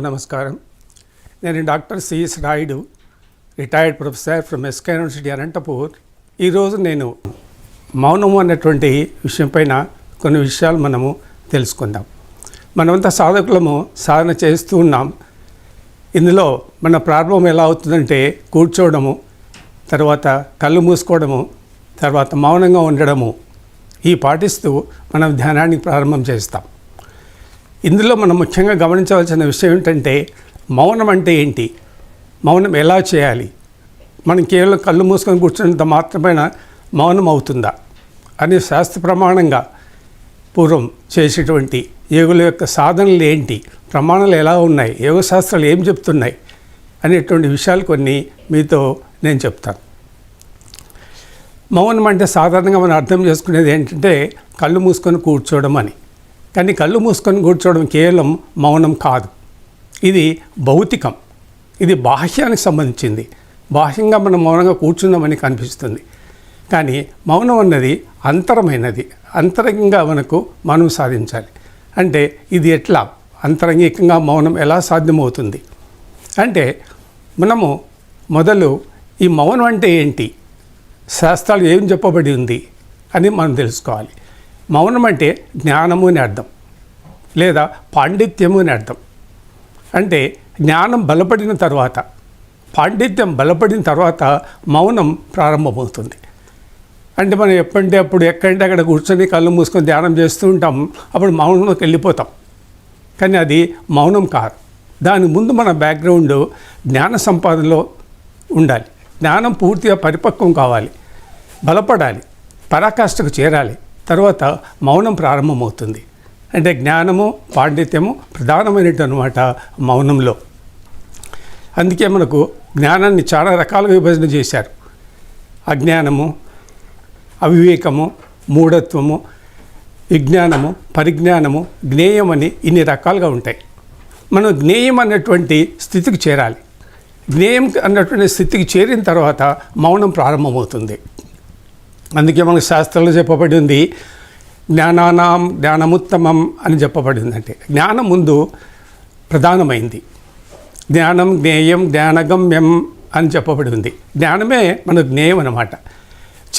నమస్కారం. నేను doctor CS Rayudu retired professor from SK university Anantapur. ఈరోజు నేను మౌనము అన్నటువంటి విషయంపైన కొన్ని విషయాలు మనము తెలుసుకుందాం. మనమంతా సాధకులము సాధన చేస్తూ ఉన్నాం. ఇందులో మన ప్రారంభం ఎలా అవుతుందంటే కూర్చోవడము తర్వాత కళ్ళు మూసుకోవడము తర్వాత మౌనంగా ఉండడము ఈ పాటిస్తూ మనం ధ్యానాన్ని ప్రారంభం చేస్తాం. ఇందులో మనం ముఖ్యంగా గమనించవలసిన విషయం ఏంటంటే మౌనం అంటే ఏంటి? మౌనం ఎలా చేయాలి? మనం కేవలం కళ్ళు మూసుకొని కూర్చున్నంత మాత్రమైన మౌనం అవుతుందా? అనే శాస్త్ర ప్రమాణంగా పూర్వం చేసేటువంటి యోగుల యొక్క సాధనలు ఏంటి? ప్రమాణాలు ఎలా ఉన్నాయి? యోగ శాస్త్రాలు ఏం చెప్తున్నాయి? అనేటువంటి విషయాలు కొన్ని మీతో నేను చెప్తాను. మౌనం అంటే సాధారణంగా మనం అర్థం చేసుకునేది ఏంటంటే కళ్ళు మూసుకొని కూర్చోవడం అని. కానీ కళ్ళు మూసుకొని కూర్చోవడం కేవలం మౌనం కాదు. ఇది భౌతికం. ఇది బాహ్యానికి సంబంధించింది. బాహ్యంగా మనం మౌనంగా కూర్చున్నామని కనిపిస్తుంది. కానీ మౌనం అన్నది అంతరమైనది. అంతరంగంగా మనకు మనం సాధించాలి. అంటే ఇది ఎట్లా? అంతరంగికంగా మౌనం ఎలా సాధ్యమవుతుంది? అంటే మనము మొదలు ఈ మౌనం అంటే ఏంటి? శాస్త్రాలు ఏం చెప్పబడి ఉంది అని మనం తెలుసుకోవాలి. మౌనం అంటే జ్ఞానము అని అర్థం. లేదా పాండిత్యము అని అర్థం. అంటే జ్ఞానం బలపడిన తర్వాత పాండిత్యం బలపడిన తర్వాత మౌనం ప్రారంభమవుతుంది. అంటే మనం ఎప్పుడంటే అప్పుడు ఎక్కడంటే అక్కడ కూర్చొని కళ్ళు మూసుకొని ధ్యానం చేస్తూ ఉంటాం అప్పుడు మౌనంలోకి వెళ్ళిపోతాం. కానీ అది మౌనం కాదు. దాని ముందు మన బ్యాక్గ్రౌండ్ జ్ఞాన సంపాదనలో ఉండాలి. జ్ఞానం పూర్తిగా పరిపక్వం కావాలి. బలపడాలి. పరాకాష్ఠకు చేరాలి. తర్వాత మౌనం ప్రారంభమవుతుంది. అంటే జ్ఞానము పాండిత్యము ప్రధానమైనట్టు అనమాట మౌనంలో. అందుకే మనకు జ్ఞానాన్ని చాలా రకాలుగా విభజన చేశారు. అజ్ఞానము అవివేకము మూఢత్వము విజ్ఞానము పరిజ్ఞానము జ్ఞేయం అని ఇన్ని రకాలుగా ఉంటాయి. మనం జ్ఞేయం అన్నటువంటి స్థితికి చేరాలి. జ్ఞేయం అన్నటువంటి స్థితికి చేరిన తర్వాత మౌనం ప్రారంభమవుతుంది. అందుకే మనకు శాస్త్రంలో చెప్పబడి ఉంది జ్ఞానానాం జ్ఞానముత్తమం అని చెప్పబడిందంటే. జ్ఞానం ముందు ప్రధానమైంది. జ్ఞానం జ్ఞేయం జ్ఞానగమ్యం అని చెప్పబడి ఉంది జ్ఞానమే మన జ్ఞేయం అన్నమాట.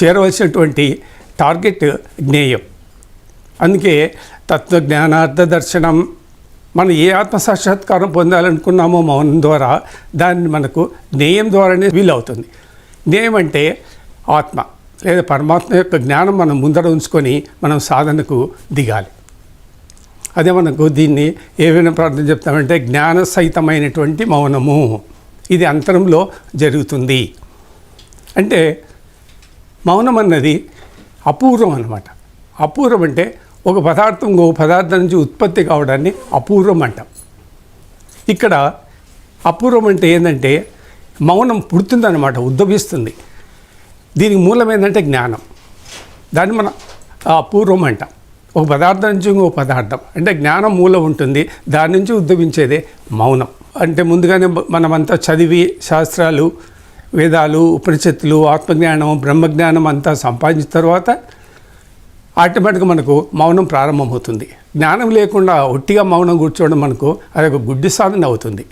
చేరవలసినటువంటి టార్గెట్ జ్ఞేయం. అందుకే తత్వజ్ఞానార్థ దర్శనం మనం ఏ ఆత్మ సాక్షాత్కారం పొందాలనుకున్నామో మౌనం ద్వారా దాన్ని మనకు జ్ఞేయం ద్వారానే వీలవుతుంది. జ్ఞేయం అంటే ఆత్మ. లేదా పరమాత్మ యొక్క జ్ఞానం మనం ముందర ఉంచుకొని మనం సాధనకు దిగాలి. అదే మనకు దీన్ని ఏమైనా ప్రార్థన చెప్తామంటే జ్ఞాన సహితమైనటువంటి మౌనము. ఇది అంతరంలో జరుగుతుంది. అంటే మౌనం అన్నది అపూర్వం అన్నమాట. అపూర్వం అంటే ఒక పదార్థం ఇంకో పదార్థం నుంచి ఉత్పత్తి కావడాన్ని అపూర్వం అంటాం. ఇక్కడ అపూర్వం అంటే ఏంటంటే మౌనం పుడుతుందన్నమాట ఉద్భవిస్తుంది. దీనికి మూలం ఏంటంటే జ్ఞానం. దాన్ని మనం అపూర్వం అంటాం. ఒక పదార్థం నుంచి ఇంకో పదార్థం. అంటే జ్ఞానం మూలం ఉంటుంది. దాని నుంచి ఉద్భవించేదే మౌనం. అంటే ముందుగానే మనమంతా చదివి శాస్త్రాలు వేదాలు ఉపనిషత్తులు ఆత్మజ్ఞానం బ్రహ్మజ్ఞానం అంతా సంపాదించిన తర్వాత ఆటోమేటిక్గా మనకు మౌనం ప్రారంభమవుతుంది. జ్ఞానం లేకుండా ఒట్టిగా మౌనం కూర్చోవడం మనకు అది ఒక గుడ్డి సాధన అవుతుంది.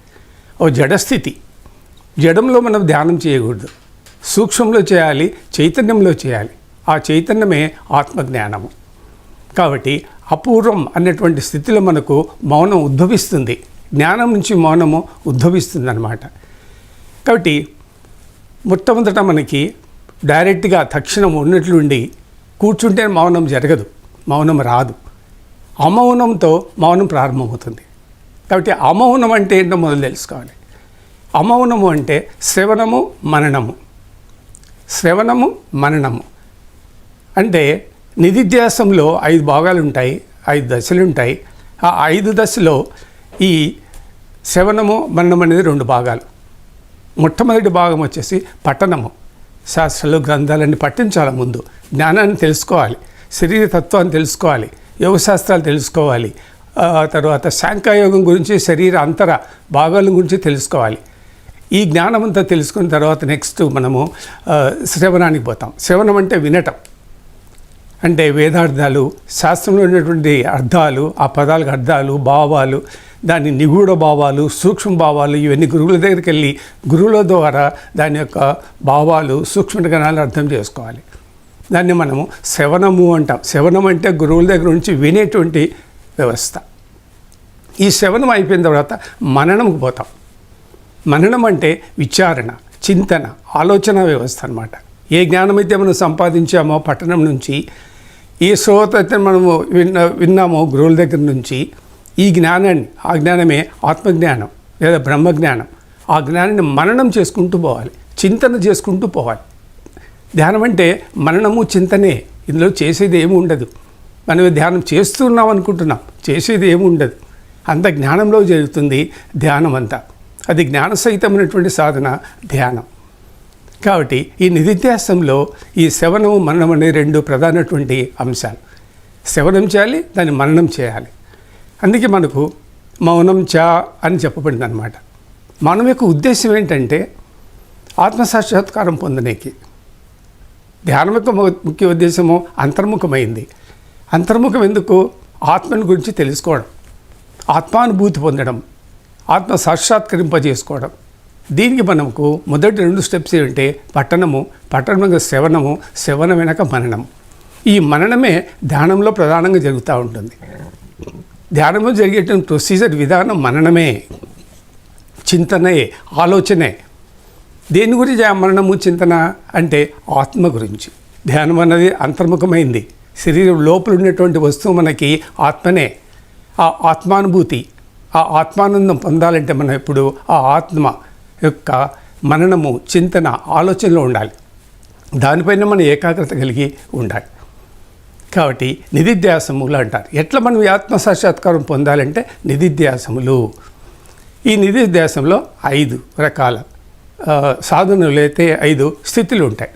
ఓ జడస్థితి. జడంలో మనం ధ్యానం చేయకూడదు. సూక్ష్మంలో చేయాలి చైతన్యంలో చేయాలి. ఆ చైతన్యమే ఆత్మజ్ఞానము. కాబట్టి అపూర్వం అనేటువంటి స్థితిలో మనకు మౌనం ఉద్భవిస్తుంది. జ్ఞానం నుంచి మౌనము ఉద్భవిస్తుంది అన్నమాట కాబట్టి మొట్టమొదట మనకి డైరెక్ట్గా తక్షణం ఉన్నట్లుండి కూర్చుంటే మౌనం జరగదు మౌనం రాదు. అమౌనంతో మౌనం ప్రారంభమవుతుంది. కాబట్టి అమౌనం అంటే ఏంటో మొదలు తెలుసుకోవాలి. అమౌనము అంటే శ్రవణము మననము. శ్రవణము మననము. అంటే నిధిధ్యాసంలో ఐదు భాగాలు ఉంటాయి ఐదు దశలు ఉంటాయి ఆ ఐదు దశలో ఈ శ్రవణము మననం అనేది రెండు భాగాలు. మొట్టమొదటి భాగం వచ్చేసి పఠనము. శాస్త్రాలు గ్రంథాలన్నీ పట్టించాలి ముందు. జ్ఞానాన్ని తెలుసుకోవాలి. శరీర తత్వాన్ని తెలుసుకోవాలి. యోగశాస్త్రాలు తెలుసుకోవాలి. తర్వాత శాంఖాయోగం గురించి శరీర అంతర భాగాల గురించి తెలుసుకోవాలి. ఈ జ్ఞానం అంతా తెలుసుకున్న తర్వాత నెక్స్ట్ మనము శ్రవణానికి పోతాం. శ్రవణం అంటే వినటం. అంటే వేదార్థాలు శాస్త్రంలో ఉన్నటువంటి అర్థాలు ఆ పదాలకు అర్థాలు భావాలు దాని నిగూఢ భావాలు సూక్ష్మ భావాలు ఇవన్నీ గురువుల దగ్గరికి వెళ్ళి గురువుల ద్వారా దాని యొక్క భావాలు సూక్ష్మ గణాలు అర్థం చేసుకోవాలి. దాన్ని మనము శవనము అంటాం. శవనం అంటే గురువుల దగ్గర నుంచి వినేటువంటి వ్యవస్థ. ఈ శవనం అయిపోయిన తర్వాత మననంకు పోతాం. మననం అంటే విచారణ చింతన ఆలోచన వ్యవస్థ అనమాట ఏ జ్ఞానం అయితే మనం సంపాదించామో పట్టణం నుంచి ఏ శ్రోత అయితే మనము విన్న విన్నామో గురువుల దగ్గర నుంచి ఈ జ్ఞానాన్ని ఆ జ్ఞానమే ఆత్మజ్ఞానం లేదా బ్రహ్మజ్ఞానం. ఆ జ్ఞానాన్ని మననం చేసుకుంటూ పోవాలి చింతన చేసుకుంటూ పోవాలి. ధ్యానం అంటే మననము చింతనే. ఇందులో చేసేది ఏమి ఉండదు. మనం ధ్యానం చేస్తున్నాం అనుకుంటున్నాం చేసేది ఏమి ఉండదు. అంత జ్ఞానంలో జరుగుతుంది ధ్యానం అంతా అది జ్ఞాన సహితమైనటువంటి సాధన ధ్యానం. కాబట్టి ఈ నిధిధ్యాసంలో ఈ శవనము మరణం అనే రెండు ప్రధానటువంటి అంశాలు. శవనం చేయాలి దాన్ని మరణం చేయాలి. అందుకే మనకు మౌనం చా అని చెప్పబడింది అనమాట మనం యొక్క ఉద్దేశం ఏంటంటే ఆత్మసాక్షాత్కారం పొందనేకి. ధ్యానం యొక్క ముఖ్య ఉద్దేశము అంతర్ముఖమైంది. అంతర్ముఖం ఎందుకు? ఆత్మని గురించి తెలుసుకోవడం. ఆత్మానుభూతి పొందడం. ఆత్మ సాక్షాత్కరింపజేసుకోవడం. దీనికి మనకు మొదటి రెండు స్టెప్స్ ఏంటంటే పట్టణము పట్టణం వెనక శ్రవణము శ్రవణం వెనక మననము ఈ మననమే ధ్యానంలో ప్రధానంగా జరుగుతూ ఉంటుంది. ధ్యానంలో జరిగేటువంటి ప్రొసీజర్ విధానం మననమే చింతనే ఆలోచనే. దేని గురించి ఆ మరణము చింతన అంటే ఆత్మ గురించి. ధ్యానం అన్నది అంతర్ముఖమైంది. శరీరం లోపల ఉన్నటువంటి వస్తువు మనకి ఆత్మనే. ఆ ఆత్మానుభూతి ఆ ఆత్మానందం పొందాలంటే మనం ఇప్పుడు ఆ ఆత్మ యొక్క మననము చింతన ఆలోచనలో ఉండాలి. దానిపైన మనం ఏకాగ్రత కలిగి ఉండాలి. కాబట్టి నిధిధ్యాసములు అంటారు. ఎట్లా మనం ఆత్మ సాక్షాత్కారం పొందాలంటే నిధిధ్యాసములు. ఈ నిధిధ్యాసంలో ఐదు రకాల సాధనలు అయితే ఐదు స్థితులు ఉంటాయి.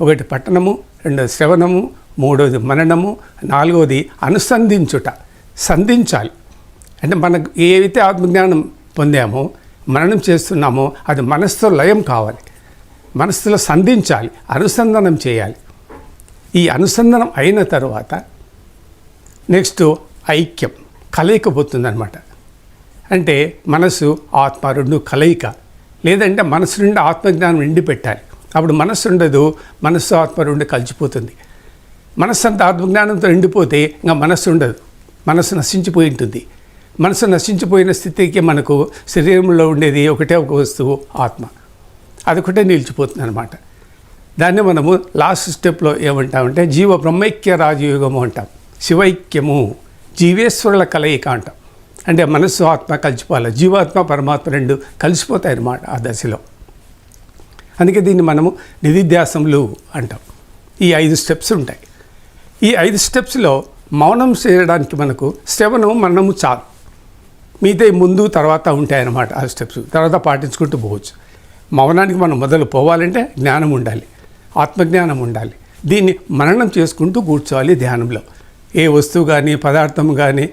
ఒకటి పట్టణము రెండోది శ్రవణము మూడోది మననము నాలుగోది అనుసంధించుట సంధించాలి. అంటే మనకు ఏవైతే ఆత్మజ్ఞానం పొందామో మననం చేస్తున్నామో అది మనస్సుతో లయం కావాలి. మనస్సులో సంధించాలి అనుసంధానం చేయాలి. ఈ అనుసంధానం అయిన తర్వాత నెక్స్ట్ ఐక్యం కలయిక పోతుందనమాట అంటే మనసు ఆత్మ రెండు కలయిక. లేదంటే మనసు నుండి ఆత్మజ్ఞానం నిండి పెట్టాలి అప్పుడు మనస్సు ఉండదు మనస్సు ఆత్మ రెండు కలిసిపోతుంది. మనస్సు అంత ఆత్మజ్ఞానంతో నిండిపోతే ఇంకా మనస్సు ఉండదు. మనస్సు నశించిపోయి ఉంటుంది. మనసు నశించిపోయిన స్థితికి మనకు శరీరంలో ఉండేది ఒకటే ఒక వస్తువు ఆత్మ. అదొకటే నిలిచిపోతుంది అనమాట దాన్ని మనము లాస్ట్ స్టెప్లో ఏమంటామంటే జీవ బ్రహ్మైక్య రాజయోగము అంటాం. శివైక్యము. జీవేశ్వరుల కలయిక అంటాం. అంటే మనస్సు ఆత్మ కలిసిపోవాలి. జీవాత్మ పరమాత్మ రెండు కలిసిపోతాయి అన్నమాట ఆ దశలో. అందుకే దీన్ని మనము నిధిధ్యాసములు అంటాం. ఈ ఐదు స్టెప్స్ ఉంటాయి. ఈ ఐదు స్టెప్స్లో మౌనం చేయడానికి మనకు శ్రవణము మనము చాలు. మిగతా ముందు తర్వాత ఉంటాయన్నమాట ఆ స్టెప్స్ తర్వాత పాటించుకుంటూ పోవచ్చు. మౌనానికి మనం మొదలు పోవాలంటే జ్ఞానం ఉండాలి. ఆత్మజ్ఞానం ఉండాలి. దీన్ని మననం చేసుకుంటూ కూర్చోవాలి ధ్యానంలో. ఏ వస్తువు కానీ పదార్థం కానీ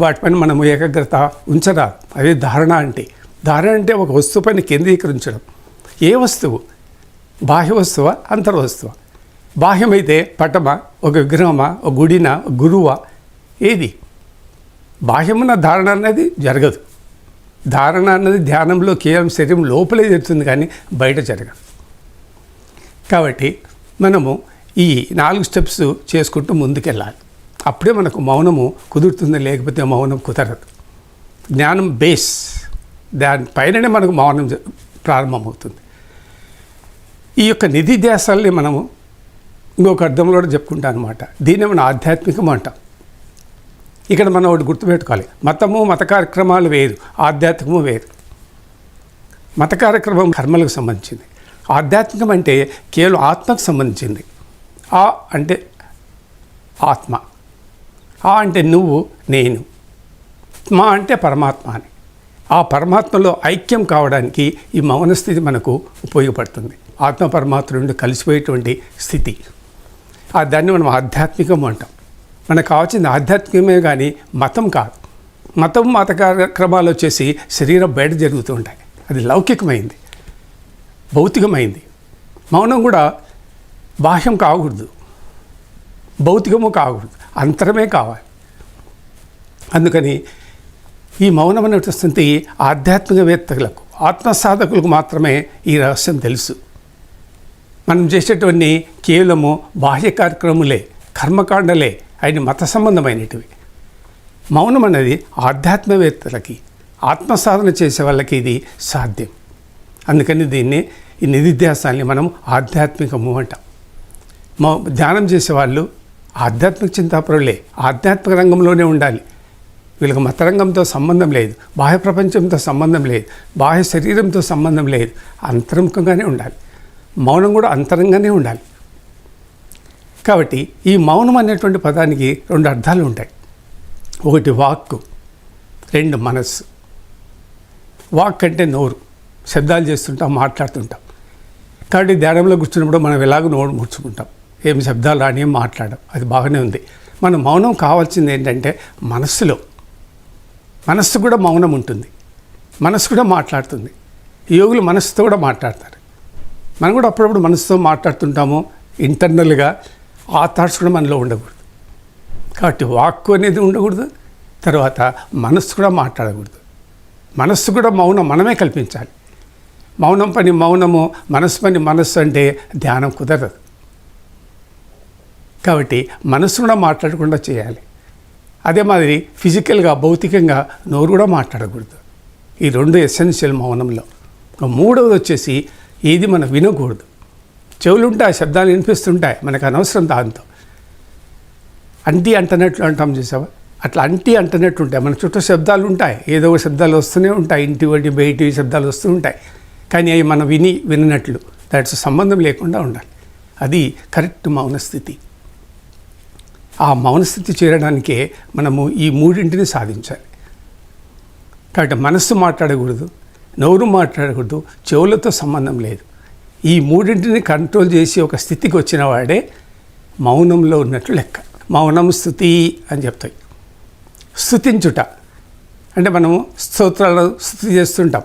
వాటిపైన మనం ఏకాగ్రత ఉంచరాదు అదే ధారణ అంటే. ధారణ అంటే ఒక వస్తువు పైన కేంద్రీకరించడం. ఏ వస్తువు? బాహ్య వస్తువా? అంతర్వస్తువా బాహ్యమైతే పటమా? ఒక విగ్రహమా? ఒక గుడినా? గురువా? ఏది? బాహ్యమున ధారణ అనేది జరగదు. ధారణ అన్నది ధ్యానంలో కేవలం శరీరం లోపలే జరుగుతుంది కానీ బయట జరగదు. కాబట్టి మనము ఈ నాలుగు స్టెప్స్ చేసుకుంటూ ముందుకెళ్ళాలి. అప్పుడే మనకు మౌనము కుదురుతుంది లేకపోతే మౌనం కుదరదు. జ్ఞానం బేస్ దానిపైననే మనకు మౌనం జ- ప్రారంభమవుతుంది. ఈ యొక్క నిధి ధ్యాసాలని మనము ఇంకొక అర్థంలో కూడా చెప్పుకుంటాం అనమాట దీన్ని మనం ఆధ్యాత్మికం అంటాం. ఇక్కడ మనం ఒకటి గుర్తుపెట్టుకోవాలి. మతము మత కార్యక్రమాలు వేరు ఆధ్యాత్మము వేరు. మత కార్యక్రమం కర్మలకు సంబంధించింది. ఆధ్యాత్మికం అంటే కేవలం ఆత్మకు సంబంధించింది. ఆ అంటే ఆత్మ. ఆ అంటే నువ్వు నేను. మా అంటే పరమాత్మ అని. ఆ పరమాత్మలో ఐక్యం కావడానికి ఈ మౌన స్థితి మనకు ఉపయోగపడుతుంది. ఆత్మ పరమాత్మ రెండు కలిసిపోయేటువంటి స్థితి. ఆ దాన్ని మనం ఆధ్యాత్మికం అంటాం. మనకు కావాల్సింది ఆధ్యాత్మికమే కానీ మతం కాదు. మతం మత కార్యక్రమాలు వచ్చేసి శరీరం బయట జరుగుతూ ఉంటాయి. అది లౌకికమైంది. భౌతికమైంది. మౌనం కూడా బాహ్యం కాకూడదు. భౌతికము కాకూడదు. అంతరమే కావాలి. అందుకని ఈ మౌనం అనేటువంటి ఆధ్యాత్మికవేత్తలకు ఆత్మ సాధకులకు మాత్రమే ఈ రహస్యం తెలుసు. మనం చేసేటువంటి కేవలము బాహ్య కార్యక్రమములే కర్మకాండలే అయిన మత సంబంధమైనటివి. మౌనం అనేది ఆధ్యాత్మవేత్తలకి ఆత్మసాధన చేసే వాళ్ళకి ఇది సాధ్యం. అందుకని దీన్ని ఈ నిధిధ్యాసాన్ని మనం ఆధ్యాత్మికము అంటాం. మౌ ధ్యానం చేసేవాళ్ళు ఆధ్యాత్మిక చింతాపరులే ఆధ్యాత్మిక రంగంలోనే ఉండాలి. వీళ్ళకి మత రంగంతో సంబంధం లేదు బాహ్య ప్రపంచంతో సంబంధం లేదు బాహ్య శరీరంతో సంబంధం లేదు అంతర్ముఖంగానే ఉండాలి. మౌనం కూడా అంతరంగానే ఉండాలి. కాబట్టి ఈ మౌనం అనేటువంటి పదానికి రెండు అర్థాలు ఉంటాయి. ఒకటి వాక్కు రెండు మనస్సు. వాక్ అంటే నోరు. శబ్దాలు చేస్తుంటాం మాట్లాడుతుంటాం. కాబట్టి ధ్యానంలో కూర్చున్నప్పుడు మనం ఎలాగో నోరు ముడుచుకుంటాం ఏం శబ్దాలు రాని మాట్లాడడం. అది బాగానే ఉంది. మన మౌనం కావాల్సింది ఏంటంటే మనస్సులో. మనస్సు కూడా మౌనం ఉంటుంది. మనస్సు కూడా మాట్లాడుతుంది. యోగులు మనస్సుతో కూడా మాట్లాడతారు. మనం కూడా అప్పుడప్పుడు మనసుతో మాట్లాడుతుంటాము ఇంటర్నల్గా. ఆ థాట్స్ కూడా మనలో ఉండకూడదు. కాబట్టి వాక్కు అనేది ఉండకూడదు తర్వాత మనస్సు కూడా మాట్లాడకూడదు. మనస్సు కూడా మౌనం మనమే కల్పించాలి. మౌనం పని మౌనము మనస్సు పని మనస్సు అంటే ధ్యానం కుదరదు. కాబట్టి మనస్సు కూడా మాట్లాడకుండా చేయాలి. అదే మాదిరి ఫిజికల్గా భౌతికంగా నోరు కూడా మాట్లాడకూడదు. ఈ రెండు ఎసెన్షియల్ మౌనంలో. మూడవది వచ్చేసి ఏది మనం వినకూడదు. చెవులు ఉంటాయి శబ్దాలు వినిపిస్తుంటాయి. మనకు అనవసరం దాంతో. అంటి అంటనట్లు అంటాం చూసావా? అట్లా అంటి అంటనట్టు ఉంటాయి. మన చుట్టూ శబ్దాలు ఉంటాయి. ఏదో ఒక శబ్దాలు వస్తూనే ఉంటాయి. ఇంటి వంటి బయటి శబ్దాలు వస్తూ ఉంటాయి. కానీ అవి మనం విని విననట్లు. దాటి సంబంధం లేకుండా ఉండాలి. అది కరెక్ట్ మౌనస్థితి ఆ మౌనస్థితి చేరడానికే మనము ఈ మూడింటిని సాధించాలి. కాబట్టి మనస్సు మాట్లాడకూడదు నోరు మాట్లాడకూడదు చెవులతో సంబంధం లేదు. ఈ మూడింటిని కంట్రోల్ చేసి ఒక స్థితికి వచ్చిన వాడే మౌనంలో ఉన్నట్లు లెక్క. మౌనం స్థుతి అని చెప్తాయి. స్థుతించుట. అంటే మనము స్తోత్రాలు స్థుతి చేస్తుంటాం.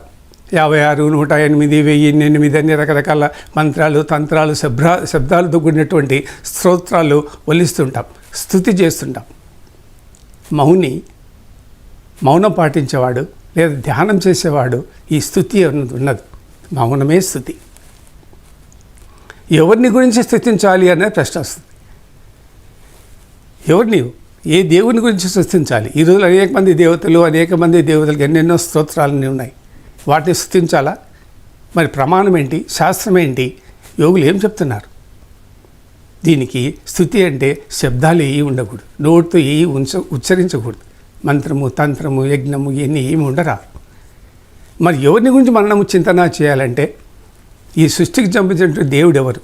యాభై ఆరు నూట ఎనిమిది వెయ్యి ఎనిమిది అన్ని రకరకాల మంత్రాలు తంత్రాలు శబ్రా శబ్దాలతో కూడినటువంటి స్తోత్రాలు వల్లిస్తుంటాం స్థుతి చేస్తుంటాం. మౌని మౌనం పాటించేవాడు లేదా ధ్యానం చేసేవాడు ఈ స్థుతి ఉన్నది. మౌనమే స్థుతి. ఎవరిని గురించి స్థుతించాలి అనే ప్రశ్న వస్తుంది. ఎవరిని ఏ దేవుని గురించి స్థుతించాలి? ఈ రోజులు అనేక మంది దేవతలు అనేక మంది దేవతలకు ఎన్నెన్నో స్తోత్రాలని ఉన్నాయి. వాటిని స్థుతించాలా? మరి ప్రమాణం ఏంటి? శాస్త్రం ఏంటి? యోగులు ఏం చెప్తున్నారు? దీనికి స్థుతి అంటే శబ్దాలు ఏవి ఉండకూడదు. నోటితో ఏవి ఉంచ ఉచ్చరించకూడదు. మంత్రము తంత్రము యజ్ఞము ఇవన్నీ ఏమి ఉండరా మరి ఎవరిని గురించి మనము చింతన చేయాలంటే ఈ సృష్టికి చంపించినటువంటి దేవుడు ఎవరు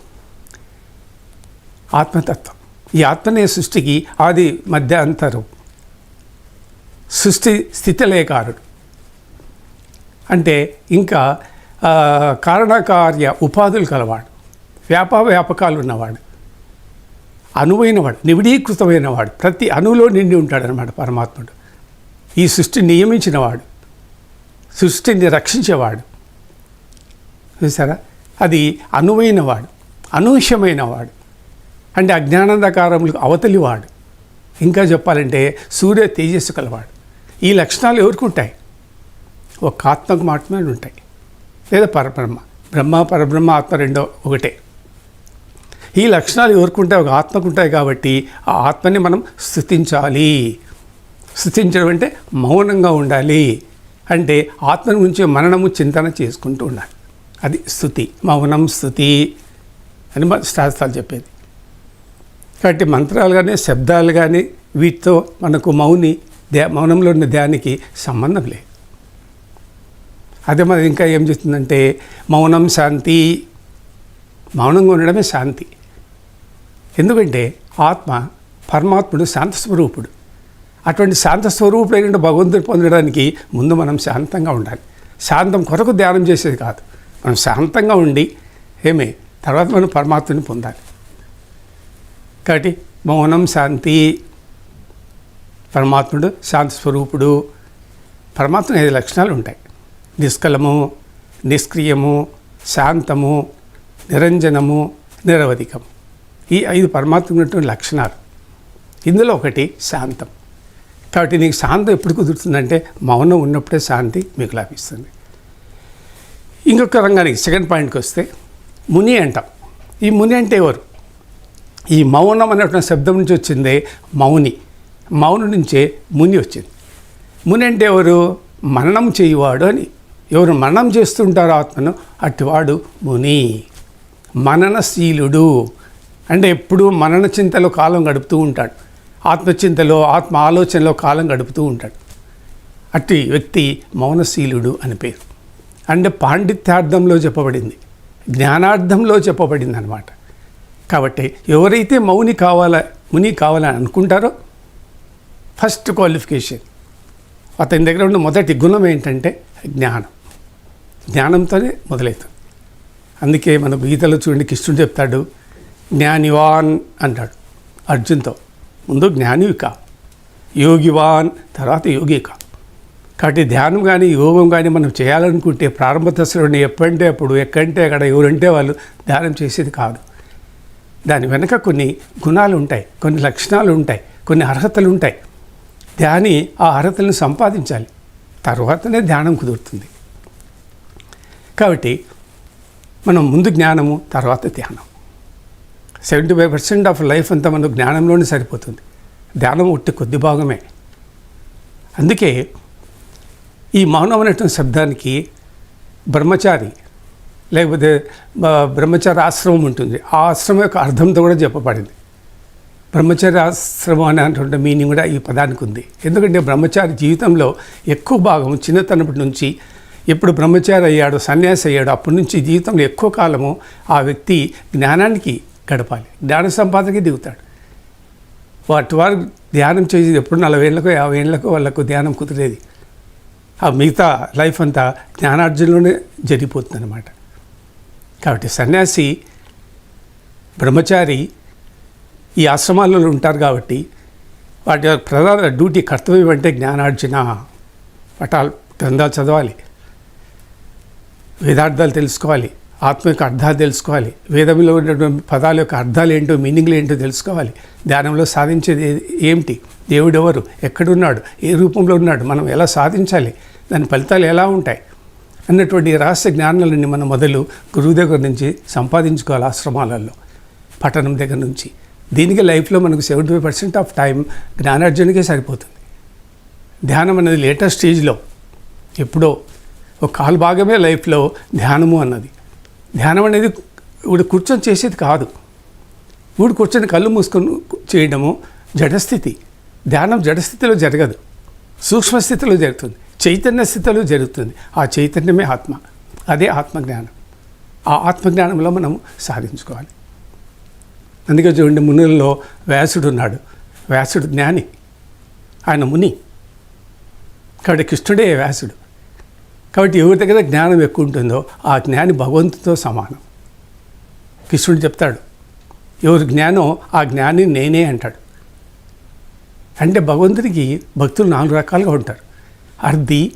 ఆత్మతత్వం. ఈ ఆత్మనే సృష్టికి ఆది మధ్య అంతరం. సృష్టి స్థితిలేకారుడు. అంటే ఇంకా కారణకార్య ఉపాధులు కలవాడు. వ్యాపార వ్యాపకాలు ఉన్నవాడు. అనువైనవాడు నివిడీకృతమైనవాడు ప్రతి అణువులో నిండి ఉంటాడనమాట పరమాత్ముడు. ఈ సృష్టిని నియమించినవాడు. సృష్టిని రక్షించేవాడు. చూసారా అది అనువైనవాడు అనూహ్యమైనవాడు. అంటే అజ్ఞానందకారములకు అవతలివాడు. ఇంకా చెప్పాలంటే సూర్య తేజస్సు కలవాడు. ఈ లక్షణాలు ఎవరికి ఉంటాయి? ఒక ఆత్మకు మాత్రమే ఉంటాయి. లేదా పరబ్రహ్మ. బ్రహ్మ పరబ్రహ్మ ఆత్మ రెండో ఒకటే. ఈ లక్షణాలు ఎవరికి ఉంటాయి? ఒక ఆత్మకు ఉంటాయి కాబట్టి ఆ ఆత్మని మనం స్థుతించాలి. స్థుతించడం అంటే మౌనంగా ఉండాలి. అంటే ఆత్మ గురించి మననము చింతన చేసుకుంటూ ఉండాలి. అది స్థుతి మౌనం స్థుతి అని శాస్త్రాలు చెప్పేది. కాబట్టి మంత్రాలు కానీ శబ్దాలు కానీ వీటితో మనకు మౌని ధ్యా మౌనంలో ఉన్న ధ్యానికి సంబంధం లేదు. అదే మరి ఇంకా ఏం చెప్తుందంటే మౌనం శాంతి మౌనంగా ఉండడమే శాంతి. ఎందుకంటే ఆత్మ పరమాత్ముడు శాంత స్వరూపుడు. అటువంటి శాంత స్వరూపుడైన భగవంతుడు పొందడానికి ముందు మనం శాంతంగా ఉండాలి. శాంతం కొరకు ధ్యానం చేసేది కాదు. మనం శాంతంగా ఉండి ఏమే? తర్వాత మనం పరమాత్మని పొందాలి. కాబట్టి మౌనం శాంతి పరమాత్ముడు శాంతి స్వరూపుడు పరమాత్మ ఐదు లక్షణాలు ఉంటాయి. నిష్కలము నిష్క్రియము శాంతము నిరంజనము నిరవధికము. ఈ ఐదు పరమాత్మ ఉన్నటువంటి లక్షణాలు. ఇందులో ఒకటి శాంతం. కాబట్టి నీకు శాంతం ఎప్పుడు కుదురుతుందంటే మౌనం ఉన్నప్పుడే శాంతి మీకు లభిస్తుంది. ఇంకొక రంగానికి సెకండ్ పాయింట్కి వస్తే ముని అంటాం. ఈ ముని అంటే ఎవరు? ఈ మౌనం అనేటువంటి శబ్దం నుంచి వచ్చిందే మౌని. మౌనం నుంచే ముని వచ్చింది. ముని అంటే ఎవరు? మననం చేయువాడు అని. ఎవరు మననం చేస్తుంటారో ఆత్మను? అటువాడు ముని. మననశీలుడు అంటే ఎప్పుడూ మనన చింతలో కాలం గడుపుతూ ఉంటాడు. ఆత్మచింతలో ఆత్మ ఆలోచనలో కాలం గడుపుతూ ఉంటాడు. అట్టి వ్యక్తి మౌనశీలుడు అని పేరు. అంటే పాండిత్యార్థంలో చెప్పబడింది. జ్ఞానార్థంలో చెప్పబడింది అనమాట కాబట్టి ఎవరైతే మౌని కావాల ముని కావాలని అనుకుంటారో ఫస్ట్ క్వాలిఫికేషన్. అతని దగ్గర ఉన్న మొదటి గుణం ఏంటంటే జ్ఞానం. జ్ఞానంతోనే మొదలవుతుంది అందుకే మన గీతలో చూడండి కృష్ణుడు చెప్తాడు జ్ఞానివాన్ అంటాడు అర్జున్తో. ముందు జ్ఞానివి కా యోగివాన్ తర్వాత యోగి కా కాబట్టి ధ్యానం కానీ యోగం కానీ మనం చేయాలనుకుంటే ప్రారంభ దశలోనే ఎప్పుడంటే అప్పుడు ఎక్కడంటే అక్కడ ఎవరంటే వాళ్ళు ధ్యానం చేసేది కాదు. దాని వెనక కొన్ని గుణాలు ఉంటాయి కొన్ని లక్షణాలు ఉంటాయి కొన్ని అర్హతలు ఉంటాయి. ధ్యాని ఆ అర్హతలను సంపాదించాలి. తర్వాతనే ధ్యానం కుదురుతుంది. కాబట్టి మనం ముందు జ్ఞానము తర్వాత ధ్యానం. Seventy five percent of life అంతా మనకు జ్ఞానంలోనే సరిపోతుంది. ధ్యానం ఉట్టి కొద్ది భాగమే. అందుకే ఈ మౌనం అనేటువంటి శబ్దానికి బ్రహ్మచారి లేకపోతే బ్రహ్మచారి ఆశ్రమం ఉంటుంది. ఆ ఆశ్రమం యొక్క అర్థంతో కూడా చెప్పబడింది. బ్రహ్మచారి ఆశ్రమం అనేటువంటి మీనింగ్ కూడా ఈ పదానికి ఉంది. ఎందుకంటే బ్రహ్మచారి జీవితంలో ఎక్కువ భాగం చిన్నతనప్పటి నుంచి ఎప్పుడు బ్రహ్మచారి అయ్యాడో సన్యాసి అయ్యాడు అప్పటి నుంచి జీవితంలో ఎక్కువ కాలము ఆ వ్యక్తి జ్ఞానానికి గడపాలి. జ్ఞాన సంపాదనకి దిగుతాడు. వాటి వారు ధ్యానం చేసి ఎప్పుడు నలభై ఏళ్ళకో యాభై ఏళ్ళకో వాళ్ళకు ధ్యానం కుదిరేది. ఆ మిగతా లైఫ్ అంతా జ్ఞానార్జనలోనే జరిగిపోతుంది అనమాట కాబట్టి సన్యాసి బ్రహ్మచారి ఈ ఆశ్రమాలలో ఉంటారు కాబట్టి వాటి ప్రధాన డ్యూటీ కర్తవ్యం అంటే జ్ఞానార్జన. పటాలు గ్రంథాలు చదవాలి. వేదార్థాలు తెలుసుకోవాలి. ఆత్మ యొక్క అర్థాలు తెలుసుకోవాలి. వేదంలో ఉన్నటువంటి పదాల యొక్క అర్థాలు ఏంటో మీనింగ్లు ఏంటో తెలుసుకోవాలి. ధ్యానంలో సాధించేది ఏమిటి? దేవుడెవరు? ఎక్కడున్నాడు? ఏ రూపంలో ఉన్నాడు? మనం ఎలా సాధించాలి? దాని ఫలితాలు ఎలా ఉంటాయి? అన్నటువంటి రహస్య జ్ఞానాలన్నీ మనం మొదలు గురువు దగ్గర నుంచి సంపాదించుకోవాలి ఆశ్రమాలలో పఠనం దగ్గర నుంచి. దీనికి లైఫ్లో మనకు seventy five percent of time జ్ఞానార్జునకే సరిపోతుంది. ధ్యానం అనేది లేటెస్ట్ స్టేజ్లో ఎప్పుడో ఒక కాలు భాగమే లైఫ్లో ధ్యానము అన్నది. ధ్యానం అనేది ఇప్పుడు కూర్చొని చేసేది కాదు. ఇప్పుడు కూర్చొని కళ్ళు మూసుకొని చేయడము జడస్థితి. ధ్యానం జడస్థితిలో జరగదు. సూక్ష్మస్థితిలో జరుగుతుంది. చైతన్య స్థితిలో జరుగుతుంది. ఆ చైతన్యమే ఆత్మ. అదే ఆత్మజ్ఞానం. ఆ ఆత్మజ్ఞానంలో మనం సాధించుకోవాలి. అందుకే చూడండి మునులలో వ్యాసుడు ఉన్నాడు. వ్యాసుడు జ్ఞాని. ఆయన ముని. కాబట్టి కృష్ణుడే వ్యాసుడు. కాబట్టి ఎవరి దగ్గర జ్ఞానం ఎక్కువ ఉంటుందో ఆ జ్ఞాని భగవంతుతో సమానం. కృష్ణుడు చెప్తాడు ఎవరు జ్ఞానం ఆ జ్ఞాని నేనే అంటాడు. అంటే భగవంతుడికి భక్తులు నాలుగు రకాలుగా ఉంటారు. అర్ధి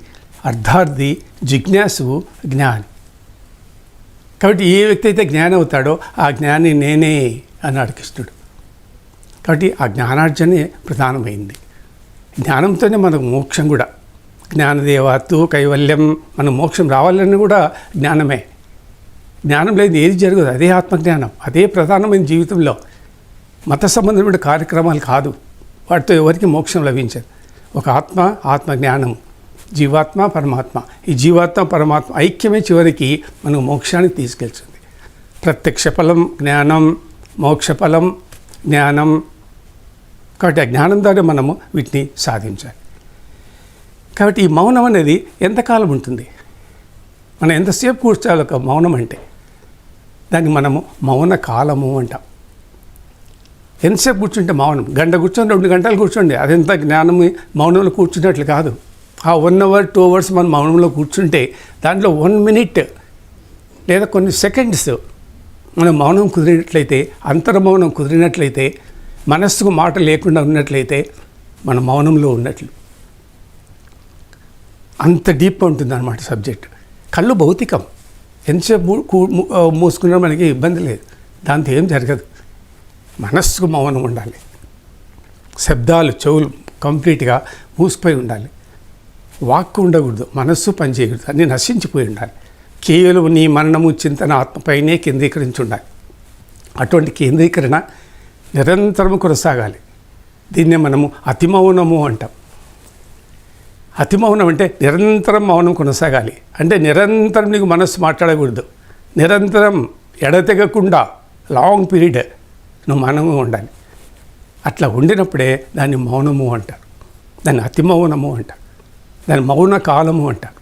అర్ధార్థి జిజ్ఞాసు జ్ఞాని. కాబట్టి ఏ వ్యక్తి అయితే జ్ఞానం అవుతాడో ఆ జ్ఞాని నేనే అన్నాడు కృష్ణుడు. కాబట్టి ఆ జ్ఞానార్జనే ప్రధానమైంది. జ్ఞానంతోనే మనకు మోక్షం కూడా. జ్ఞానదేవాత్తు కైవల్యం మన మోక్షం రావాలని కూడా జ్ఞానమే. జ్ఞానం లేదు ఏది జరగదు అదే ఆత్మజ్ఞానం అదే ప్రధానమైన జీవితంలో. మత సంబంధమైన కార్యక్రమాలు కాదు. వాటితో ఎవరికి మోక్షం లభించదు. ఒక ఆత్మ ఆత్మ జ్ఞానం జీవాత్మ పరమాత్మ. ఈ జీవాత్మ పరమాత్మ ఐక్యమే చివరికి మనకు మోక్షానికి తీసుకెళ్తుంది. ప్రత్యక్ష ఫలం జ్ఞానం మోక్షఫలం జ్ఞానం. కాబట్టి ఆ జ్ఞానం ద్వారా మనము వీటిని సాధించాలి. కాబట్టి ఈ మౌనం అనేది ఎంతకాలం ఉంటుంది? మనం ఎంతసేపు కూర్చోవాలి ఒక మౌనం అంటే? దాన్ని మనము మౌన కాలము అంటాం. ఎంతసేపు కూర్చుంటే మౌనం? గంట కూర్చొని రెండు గంటలు కూర్చోండి. అదెంత జ్ఞానం మౌనంలో కూర్చున్నట్లు కాదు. ఆ వన్ అవర్ టూ అవర్స్ మనం మౌనంలో కూర్చుంటే దాంట్లో వన్ మినిట్ లేదా కొన్ని సెకండ్స్ మనం మౌనం కుదిరినట్లయితే అంతర్మౌనం కుదిరినట్లయితే మనస్సుకు మాట లేకుండా ఉన్నట్లయితే మన మౌనంలో ఉన్నట్లు. అంత డీప్గా ఉంటుంది అన్నమాట సబ్జెక్ట్ కళ్ళు భౌతికం. ఎంతసేపు మూ- మూసుకున్నా మనకి ఇబ్బంది లేదు. దాంతో ఏం జరగదు. మనస్సుకు మౌనం ఉండాలి. శబ్దాలు చెవులు కంప్లీట్గా మూసిపోయి ఉండాలి. వాక్కు ఉండకూడదు మనస్సు పనిచేయకూడదు అన్నీ నశించిపోయి ఉండాలి. కేవలం నీ మరణము చింతన ఆత్మపైనే కేంద్రీకరించి ఉండాలి అటువంటి కేంద్రీకరణ నిరంతరం కొనసాగాలి. దీన్నే మనము అతిమౌనము అంటాం. అతిమౌనం అంటే నిరంతరం మౌనం కొనసాగాలి. అంటే నిరంతరం నీకు మనస్సు మాట్లాడకూడదు. నిరంతరం ఎడతెగకుండా లాంగ్ పీరియడ్ నువ్వు మౌనంగా ఉండాలి. అట్లా ఉండినప్పుడే దాన్ని మౌనము అంటారు. దాన్ని అతి మౌనము అంటారు. దాన్ని మౌన కాలము అంటారు.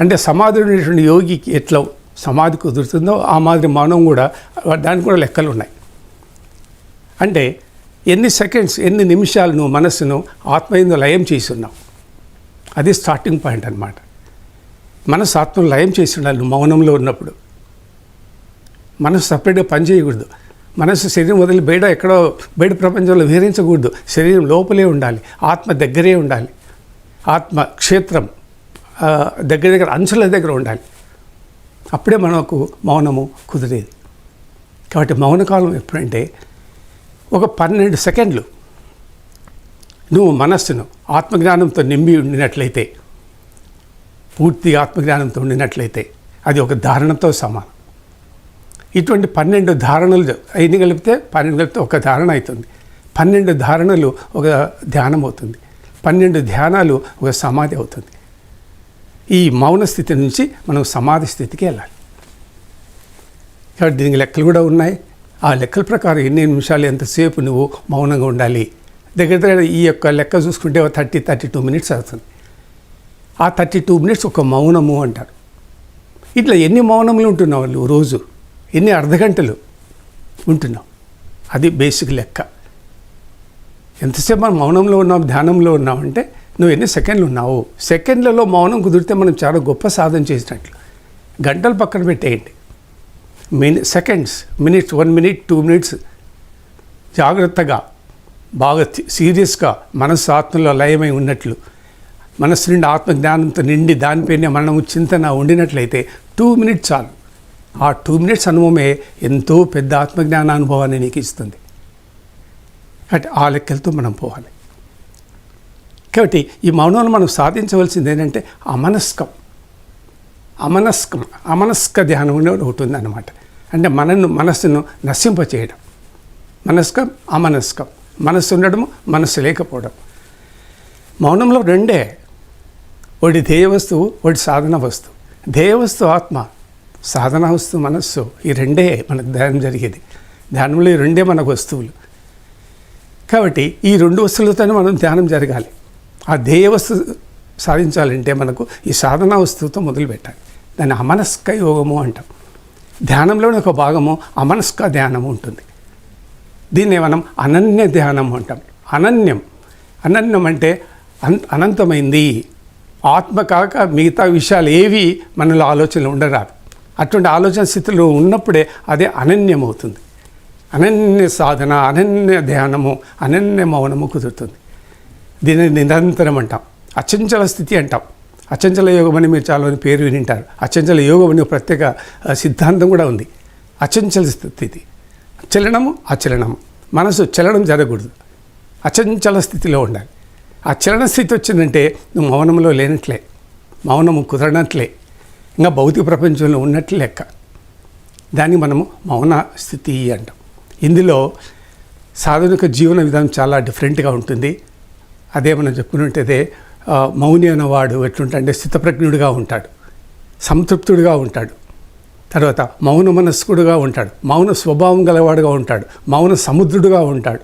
అంటే సమాధి ఉండేటువంటి యోగికి ఎట్లా సమాధి కుదురుతుందో ఆ మాదిరి మౌనం కూడా దానికి కూడా లెక్కలు ఉన్నాయి. అంటే ఎన్ని సెకండ్స్ ఎన్ని నిమిషాలు నువ్వు మనస్సును ఆత్మయందు లయం చేసి ఉన్నావు అది స్టార్టింగ్ పాయింట్ అనమాట మనసు ఆత్మను లయం చేసి ఉండాలి నువ్వు మౌనంలో ఉన్నప్పుడు. మనసు సపరేట్గా పని చేయకూడదు. మనసు శరీరం వదిలి బయట ఎక్కడో బయట ప్రపంచంలో విహరించకూడదు. శరీరం లోపలే ఉండాలి. ఆత్మ దగ్గరే ఉండాలి. ఆత్మ క్షేత్రం దగ్గర దగ్గర అంచుల దగ్గర ఉండాలి. అప్పుడే మనకు మౌనము కుదిరేది. కాబట్టి మౌనకాలం ఎప్పుడంటే ఒక పన్నెండు సెకండ్లు నువ్వు మనస్సును ఆత్మజ్ఞానంతో నింబి ఉండినట్లయితే పూర్తిగా ఆత్మజ్ఞానంతో ఉండినట్లయితే అది ఒక ధారణతో సమానం. ఇటువంటి పన్నెండు ధారణలు ఎన్ని కలిపితే పన్నెండు కలిపితే ఒక ధారణ అవుతుంది. పన్నెండు ధారణలు ఒక ధ్యానం అవుతుంది. పన్నెండు ధ్యానాలు ఒక సమాధి అవుతుంది. ఈ మౌన స్థితి నుంచి మనం సమాధి స్థితికి వెళ్ళాలి. కాబట్టి దీనికి లెక్కలు కూడా ఉన్నాయి. ఆ లెక్కల ప్రకారం ఎన్ని నిమిషాలు ఎంతసేపు నువ్వు మౌనంగా ఉండాలి? దగ్గర దగ్గర ఈ యొక్క లెక్క చూసుకుంటే థర్టీ థర్టీ టూ మినిట్స్ అవుతుంది. ఆ థర్టీ టూ మినిట్స్ ఒక మౌనము అంటారు. ఇట్లా ఎన్ని మౌనములు ఉంటున్నావు వాళ్ళు రోజు? ఎన్ని అర్ధగంటలు ఉంటున్నావు అది బేసిక్ లెక్క. ఎంతసేపు మనం మౌనంలో ఉన్నాం ధ్యానంలో ఉన్నామంటే నువ్వు ఎన్ని సెకండ్లు ఉన్నావు? సెకండ్లలో మౌనం కుదిరితే మనం చాలా గొప్ప సాధన చేసినట్లు. గంటలు పక్కన పెట్టేయండి. Mini seconds minutes one minute two minutes. జాగ్రత్తగా బాగా సీరియస్గా మనస్సు ఆత్మలో లయమై ఉన్నట్లు. మనస్సు నిండి ఆత్మజ్ఞానంతో నిండి దానిపైనే మనము చింతన ఉండినట్లయితే టూ మినిట్స్ చాలు. ఆ టూ మినిట్స్ అనుభవమే ఎంతో పెద్ద ఆత్మజ్ఞాన అనుభవాన్ని నీకు ఇస్తుంది. కాబట్టి ఆ లెక్కలతో మనం పోవాలి. కాబట్టి ఈ మౌనంలో మనం సాధించవలసింది ఏంటంటే అమనస్కం. అమనస్కం అమనస్క ధ్యానం అనేది ఒకటి ఉందన్నమాట. అంటే మనను మనస్సును నశింపచేయడం. మనస్కం అమనస్కం. మనస్సు ఉండడము మనస్సు లేకపోవడం. మౌనంలో రెండే. ఒకటి ధ్యేయ వస్తువు ఒకటి సాధన వస్తువు. ధ్యేయ వస్తువు ఆత్మ సాధన వస్తువు మనస్సు ఈ రెండే మనకు ధ్యానం జరిగేది. ధ్యానంలో ఈ రెండే మనకు వస్తువులు. కాబట్టి ఈ రెండు వస్తువులతోనే మనం ధ్యానం జరగాలి. ఆ ధ్యేయ వస్తువు సాధించాలంటే మనకు ఈ సాధనా వస్తువుతో మొదలుపెట్టాలి దాన్ని అమనస్క యోగము అంటాం. ధ్యానంలోని ఒక భాగము అమనస్క ధ్యానము ఉంటుంది. దీన్నే మనం అనన్య ధ్యానం అంటాం. అనన్యం. అనన్యం అంటే అన్ అనంతమైంది. ఆత్మ కాక మిగతా విషయాలు ఏవి మనలో ఆలోచనలు ఉండరాదు. అటువంటి ఆలోచన స్థితిలో ఉన్నప్పుడే అదే అనన్యమవుతుంది. అనన్య సాధన అనన్య ధ్యానము అనన్య మౌనము కుదురుతుంది. దీనిని నిరంతరం అంటాం. అచంచల స్థితి అంటాం. అచంచల యోగం అని మీరు చాలా పేరు వినింటారు. అచంచల యోగం అని ప్రత్యేక సిద్ధాంతం కూడా ఉంది. అచంచల స్థితి. చలనము అచలనము. మనసు చలనం జరగకూడదు. అచంచల స్థితిలో ఉండాలి. ఆ చలన స్థితి వచ్చిందంటే నువ్వు మౌనంలో లేనట్లే. మౌనము కుదరనట్లే. ఇంకా భౌతిక ప్రపంచంలో ఉన్నట్లు లెక్క. దాన్ని మనము మౌన స్థితి అంటాం. ఇందులో సాధునిక జీవన విధానం చాలా డిఫరెంట్గా ఉంటుంది. అదే మనం చెప్పుకుంటే మౌని అనేవాడు ఎట్లుంటాడంటే స్థితప్రజ్ఞుడిగా ఉంటాడు. సంతృప్తుడిగా ఉంటాడు. తర్వాత మౌన మనస్కుడుగా ఉంటాడు. మౌన స్వభావం గలవాడుగా ఉంటాడు. మౌన సముద్రుడుగా ఉంటాడు.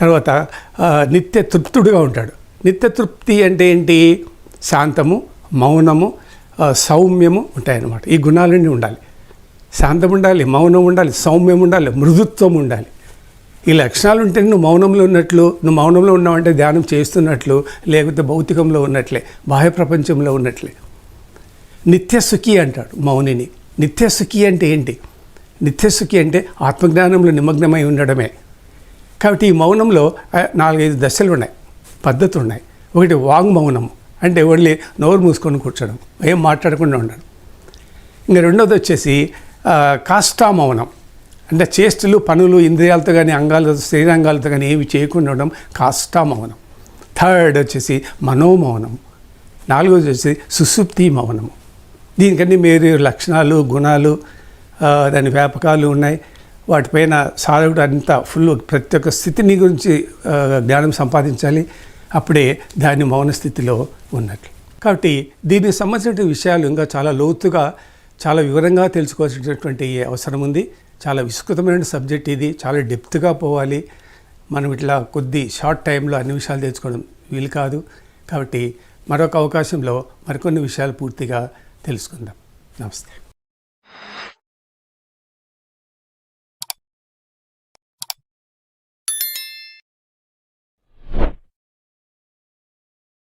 తర్వాత నిత్య తృప్తుడుగా ఉంటాడు. నిత్య తృప్తి అంటే ఏంటి? శాంతము మౌనము సౌమ్యము ఉంటాయన్నమాట. ఈ గుణాలన్నీ ఉండాలి. శాంతం ఉండాలి మౌనం ఉండాలి సౌమ్యం ఉండాలి మృదుత్వం ఉండాలి. ఈ లక్షణాలు ఉంటే నువ్వు మౌనంలో ఉన్నట్లు నువ్వు మౌనంలో ఉన్నావంటే ధ్యానం చేస్తున్నట్లు లేకపోతే భౌతికంలో ఉన్నట్లే బాహ్య ప్రపంచంలో ఉన్నట్లే. నిత్య సుఖి అంటాడు మౌనిని. నిత్య సుఖి అంటే ఏంటి? నిత్య సుఖి అంటే ఆత్మజ్ఞానంలో నిమగ్నమై ఉండడమే. కాబట్టి ఈ మౌనంలో నాలుగైదు దశలు ఉన్నాయి పద్ధతులు ఉన్నాయి ఒకటి వాంగ్ మౌనము. అంటే ఓన్లీ నోరు మూసుకొని కూర్చోడం ఏం మాట్లాడకుండా ఉండడం. ఇంకా రెండోది వచ్చేసి ఆ, కాష్టా మౌనం అంటే చేష్టలు పనులు ఇంద్రియాలతో కానీ అంగాలతో శరీరాంగాలతో కానీ ఏమి చేయకుండా ఉండడం కాష్టా మౌనం థర్డ్ వచ్చేసి మనోమౌనం. నాలుగోది వచ్చేసి సుసుప్తి మౌనము దీనికన్నీ మీరు లక్షణాలు గుణాలు దాని వ్యాపకాలు ఉన్నాయి. వాటిపైన సాధకుడు అంతా ఫుల్ ప్రతి ఒక్క స్థితిని గురించి జ్ఞానం సంపాదించాలి. అప్పుడే దాని మౌన స్థితిలో ఉన్నట్లు. కాబట్టి దీనికి సంబంధించిన విషయాలు ఇంకా చాలా లోతుగా చాలా వివరంగా తెలుసుకోవాల్సినటువంటి అవసరం ఉంది. చాలా విస్తృతమైన సబ్జెక్ట్ ఇది చాలా డెప్త్గా పోవాలి. మనం ఇట్లా కొద్ది షార్ట్ టైంలో అన్ని విషయాలు తెలుసుకోవడం వీలు కాదు. కాబట్టి మరొక అవకాశంలో మరికొన్ని విషయాలు పూర్తిగా తెలుసుకుందాం. నమస్తే.